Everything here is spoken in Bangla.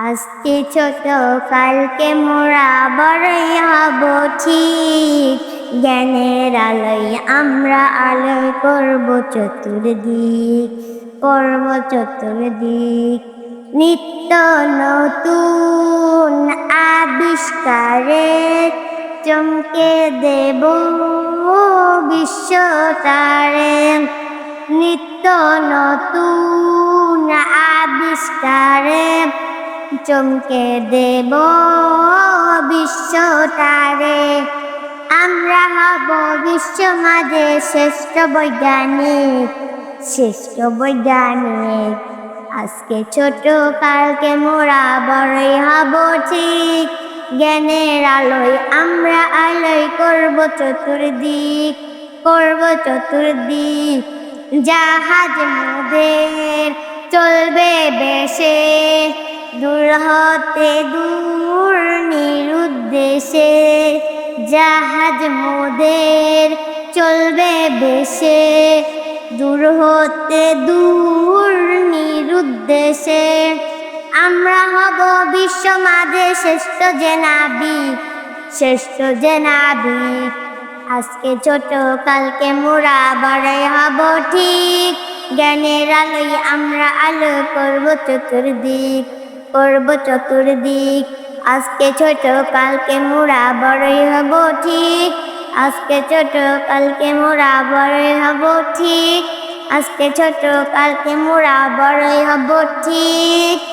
আজকে ছোট কালকে মোরা বড়ই হব ঠিক। জ্ঞানের আলোয় আমরা আলোয় করব চতুর্দিক করব চতুর্দিক। নিত্য নতুন আবিষ্কারে চমকে দেব বিশ্বতারে নিত্য নতুন আবিষ্কারে চমকে দেব বিশ্বতারে আমরা হব বিশ্ব মাঝে শ্রেষ্ঠ বৈজ্ঞানিক শ্রেষ্ঠ বৈজ্ঞানিক। আজকে ছোট, কালকে মোরা বড়ই হব ঠিক। জ্ঞানের আলোয় আমরা আলোয় করব চতুর্দিক করব চতুর্দিক। জাহাজ মোদের চলবে বেশে দূর হতে দূর নিরুদ্দেশে, জাহাজ মোদের চলবে বেশে। দূর হতে দূর নিরুদ্দেশে, আমরা হব বিশ্ব মাঝে শ্রেষ্ঠ জেনাবিক শ্রেষ্ঠ জেনাবিক আজকে ছোট কালকে মোরা বড়ই হব ঠিক, জ্ঞানের আলোয় আমরা আলো করব চতুর্দিক। করব চতুর্দিক। আজকে ছোট, কালকে মোরা বড়ই হব ঠিক। আজকে ছোট, কালকে মোরা বড়ই হব ঠিক। আজকে ছোট, কালকে মোরা বড়ই হব ঠিক।